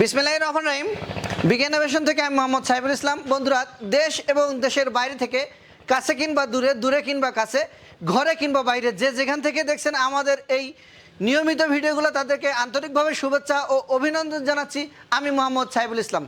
বিসমিল্লাহ রহমান রহিম। বিজ্ঞান অবেশন থেকে আমি মোহাম্মদ সাইফুল ইসলাম। বন্ধুরা, দেশ এবং দেশের বাইরে থেকে, কাছে কিংবা দূরে দূরে কিংবা কাছে, ঘরে কিংবা বাইরে, যে যেখান থেকে দেখছেন আমাদের এই নিয়মিত ভিডিওগুলো, তাদেরকে আন্তরিকভাবে শুভেচ্ছা ও অভিনন্দন জানাচ্ছি। আমি মোহাম্মদ সাইফুল ইসলাম।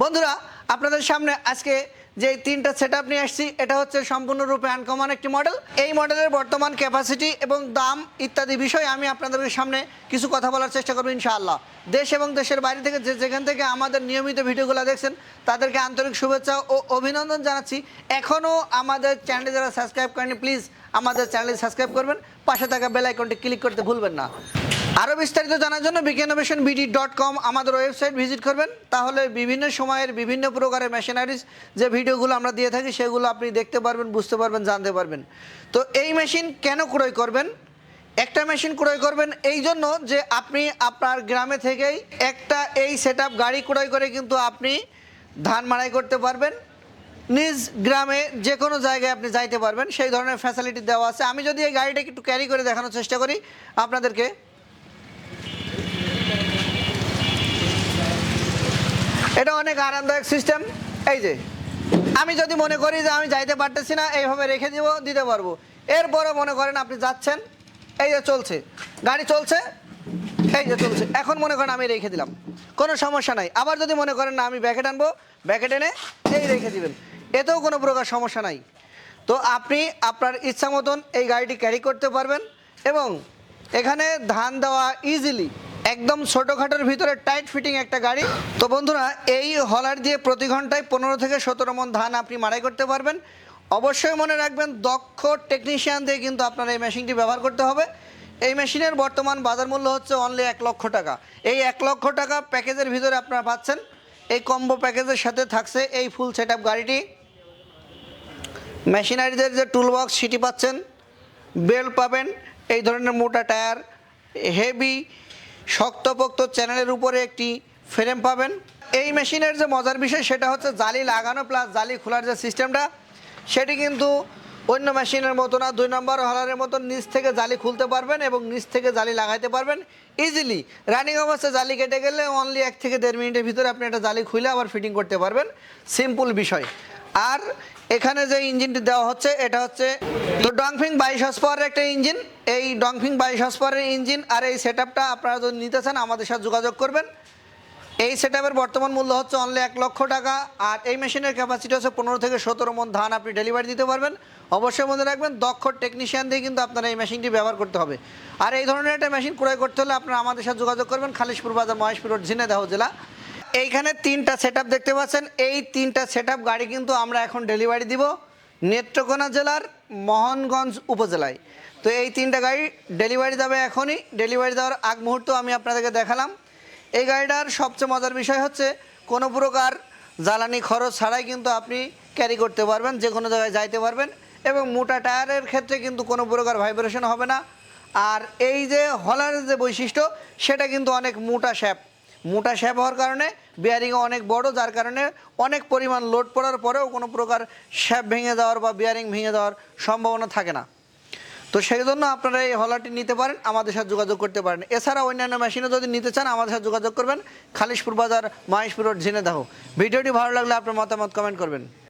বন্ধুরা, আপনাদের সামনে আজকে যে তিনটা সেট আপ নিয়ে আসছি, এটা হচ্ছে সম্পূর্ণরূপে আনকমন একটি মডেল এই মডেলের বর্তমান ক্যাপাসিটি এবং দাম ইত্যাদি বিষয়ে আমি আপনাদের সামনে কিছু কথা বলার চেষ্টা করব ইনশাআল্লাহ। দেশ এবং দেশের বাইরে থেকে যে যেখান থেকে আমাদের নিয়মিত ভিডিওগুলো দেখছেন, তাদেরকে আন্তরিক শুভেচ্ছা ও অভিনন্দন জানাচ্ছি। এখনও আমাদের চ্যানেলে যারা সাবস্ক্রাইব করেনি প্লিজ আমাদের চ্যানেলে সাবস্ক্রাইব করবেন। পাশে থাকা বেল আইকনটি ক্লিক করতে ভুলবেন না। আরও বিস্তারিত জানার জন্য বিজ্ঞানবেশন বিডি ডট কম আমাদের ওয়েবসাইট ভিজিট করবেন। তাহলে বিভিন্ন সময়ের বিভিন্ন প্রকারের মেশিনারিজ যে ভিডিওগুলো আমরা দিয়ে থাকি, সেগুলো আপনি দেখতে পারবেন, বুঝতে পারবেন, জানতে পারবেন। তো এই মেশিন কেন ক্রয় করবেন? একটা মেশিন ক্রয় করবেন এই জন্য যে আপনি আপনার গ্রামে থেকেই একটা এই সেট গাড়ি ক্রয় করে কিন্তু আপনি ধান মাড়াই করতে পারবেন। নিজ গ্রামে যে কোনো জায়গায় আপনি যাইতে পারবেন। সেই ধরনের ফ্যাসিলিটি দেওয়া আছে। আমি যদি এই গাড়িটাকে একটু ক্যারি করে দেখানোর চেষ্টা করি, আপনাদেরকে এটা অনেক আরামদায়ক সিস্টেম। এই যে, আমি যদি মনে করি যে আমি যাইতে পারতেছি না, এইভাবে রেখে দিব, দিতে পারব। এরপরে মনে করেন আপনি যাচ্ছেন, এই যে চলছে। গাড়ি চলছে, এই যে চলছে। এখন মনে করেন আমি রেখে দিলাম। কোনো সমস্যা নাই। আবার যদি মনে করেন না, আমি ব্যাকেট আনব ব্যাকেট এনে এই রেখে দিবেন। এতেও কোনো প্রকার সমস্যা নাই। তো আপনি আপনার ইচ্ছা মতন এই গাড়িটি ক্যারি করতে পারবেন এবং এখানে ধান দেওয়া ইজিলি একদম ছোটোখাটোর ভিতরে টাইট ফিটিং একটা গাড়ি। তো বন্ধুরা, এই হলার দিয়ে প্রতি ঘন্টায় পনেরো থেকে সতেরো মন ধান আপনি মাড়াই করতে পারবেন। অবশ্যই মনে রাখবেন, দক্ষ টেকনিশিয়ান দিয়ে কিন্তু আপনার এই মেশিনটি ব্যবহার করতে হবে। এই মেশিনের বর্তমান বাজার মূল্য হচ্ছে অনলি এক লক্ষ টাকা। এই এক লক্ষ টাকা প্যাকেজের ভিতরে আপনারা পাচ্ছেন। এই কম্বো প্যাকেজের সাথে থাকছে এই ফুল সেট গাড়িটি। মেশিনারিদের যে টুলবক্স সেটি পাচ্ছেন। বেল্ট পাবেন, এই ধরনের মোটা টায়ার হেভি শক্তপোক্ত চ্যানেলের উপরে একটি ফ্রেম পাবেন। এই মেশিনের যে মজার বিষয়, সেটা হচ্ছে জালি লাগানো প্লাস জালি খোলার যে সিস্টেমটা সেটি কিন্তু অন্য মেশিনের মতো না, দুই নম্বর হলারের মতো নিচ থেকে জালি খুলতে পারবেন এবং নিচ থেকে জালি লাগাইতে পারবেন ইজিলি রানিং অবস্থায় জালি কেটে গেলে অনলি এক থেকে দেড় মিনিটের ভিতরে আপনি একটা জালি খুলে আবার ফিটিং করতে পারবেন। সিম্পল বিষয়। আর এখানে যে ইঞ্জিনটি দেওয়া হচ্ছে, এটা হচ্ছে তো ডংফিং বাইশ হর্স পাওয়ারের একটা ইঞ্জিন। এই ডংফিং বাইশ হর্স পাওয়ারের ইঞ্জিন আর এই সেট আপনারা যদি নিতে চান, আমাদের সাথে যোগাযোগ করবেন। এই সেট বর্তমান মূল্য হচ্ছে অনলি এক লক্ষ টাকা আর এই মেশিনের ক্যাপাসিটি হচ্ছে পনেরো থেকে সতেরো মন ধান আপনি ডেলিভারি দিতে পারবেন। অবশ্যই মনে রাখবেন, দক্ষ টেকনিশিয়ান দিয়ে কিন্তু আপনারা এই মেশিনটি ব্যবহার করতে হবে। আর এই ধরনের একটা মেশিন ক্রয় করতে হলে আপনারা আমাদের সাথে যোগাযোগ করবেন, খালিশপুর বাজার মহেশপুর রোড ঝিনেদাহ জেলা। এইখানে তিনটা সেট দেখতে পাচ্ছেন। এই তিনটা সেট গাড়ি কিন্তু আমরা এখন ডেলিভারি দিব নেত্রকোনা জেলার মোহনগঞ্জ উপজেলায়। তো এই তিনটা গাড়ি ডেলিভারি যাবে এখনই। ডেলিভারি দেওয়ার আগ মুহূর্ত আমি আপনাদেরকে দেখালাম। এই গাড়িটার সবচেয়ে মজার বিষয় হচ্ছে, কোনো প্রকার জ্বালানি খরচ ছাড়াই কিন্তু আপনি ক্যারি করতে পারবেন, যে কোনো জায়গায় যাইতে পারবেন এবং মোটা টায়ারের ক্ষেত্রে কিন্তু কোনো প্রকার ভাইব্রেশন হবে না। আর এই যে হলারের যে বৈশিষ্ট্য, সেটা কিন্তু অনেক মোটা শ্যাপ। মোটা শ্যাপ হওয়ার কারণে বিয়ারিং অনেক বড়, যার কারণে অনেক পরিমাণ লোড পড়ার পরেও কোনো প্রকার শ্যাপ ভেঙে যাওয়ার বা বিয়ারিং ভেঙে যাওয়ার সম্ভাবনা থাকে না। তো সেই জন্য আপনারা এই হলারটি নিতে পারেন, আমাদের সাথে যোগাযোগ করতে পারেন। এছাড়া অন্যান্য মেশিনও যদি নিতে চান, আমাদের সাথে যোগাযোগ করবেন, খালিশপুর বাজার, মাহেশপুর রোড ঝিনেদাহ ভিডিওটি ভালো লাগলে আপনার মতামত কমেন্ট করবেন।